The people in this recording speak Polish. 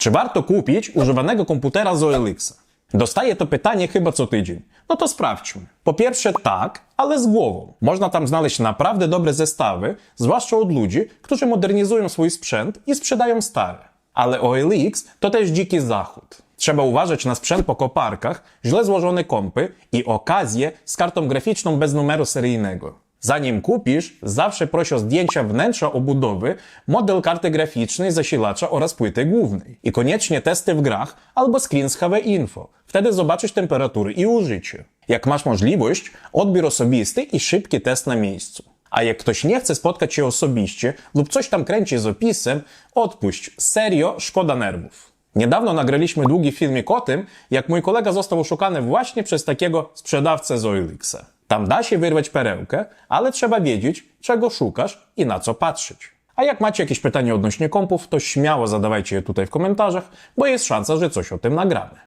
Czy warto kupić używanego komputera z OLX? Dostaję to pytanie chyba co tydzień. No to sprawdźmy. Po pierwsze tak, ale z głową. Można tam znaleźć naprawdę dobre zestawy, zwłaszcza od ludzi, którzy modernizują swój sprzęt i sprzedają stare. Ale OLX to też dziki zachód. Trzeba uważać na sprzęt po koparkach, źle złożone kompy i okazję z kartą graficzną bez numeru seryjnego. Zanim kupisz, zawsze proś o zdjęcia wnętrza obudowy, model karty graficznej, zasilacza oraz płyty głównej. I koniecznie testy w grach albo screen z HV Info. Wtedy zobaczysz temperatury i użycie. Jak masz możliwość, odbiór osobisty i szybki test na miejscu. A jak ktoś nie chce spotkać się osobiście lub coś tam kręci z opisem, odpuść. Serio, szkoda nerwów. Niedawno nagraliśmy długi filmik o tym, jak mój kolega został oszukany właśnie przez takiego sprzedawcę z OLX. Tam da się wyrwać perełkę, ale trzeba wiedzieć, czego szukasz i na co patrzeć. A jak macie jakieś pytania odnośnie kompów, to śmiało zadawajcie je tutaj w komentarzach, bo jest szansa, że coś o tym nagramy.